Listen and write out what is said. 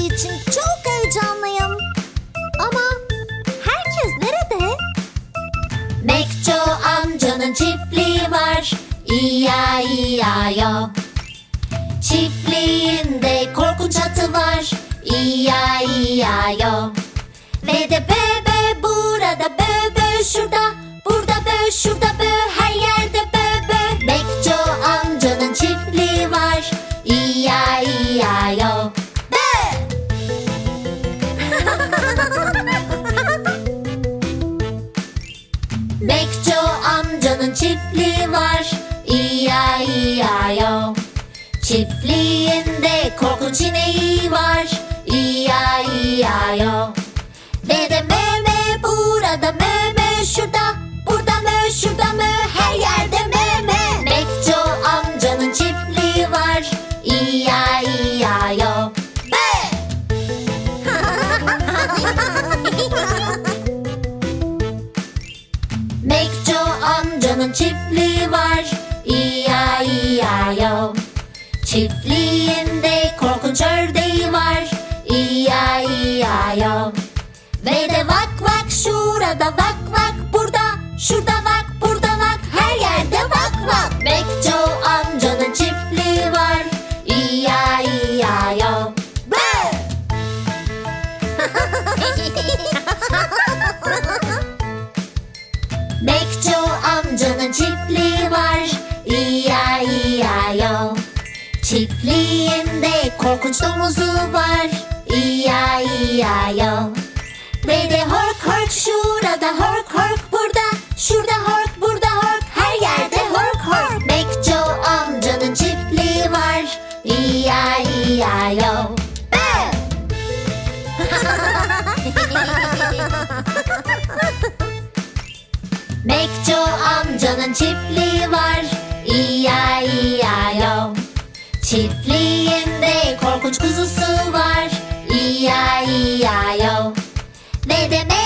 geldiği için çok heyecanlıyım. Ama herkes nerede? Mekço amcanın çiftliği var İya-iya-yo Çiftliğinde korkunç atı var İya-iya-yo Ve de bö Bekço amcanın çiftliği var. İya-iya-yo Çiftliğinde korkunç ineği var. İya-iya-yo Ve de mö mö burada mö şurada Burada mö şurada amcanın çiftliği var. İya-iya-yo Çiftliğinde korkunç ördeği var. İya-iya-yo Ve de vak vak şurada vak vak burada Şurada korkunç domuzu var İya-iya-yo Ve de hork hork şurada hork hork burada. Şurada hork burada hork her yerde hork hork. Bekço amcanın çiftliği var. İya-iya-yo Bö! Mekço amcanın çiftliği var. İya-iya-yo Çiftliğinde korkunç kuzusu var. İya-iya-yo Ve de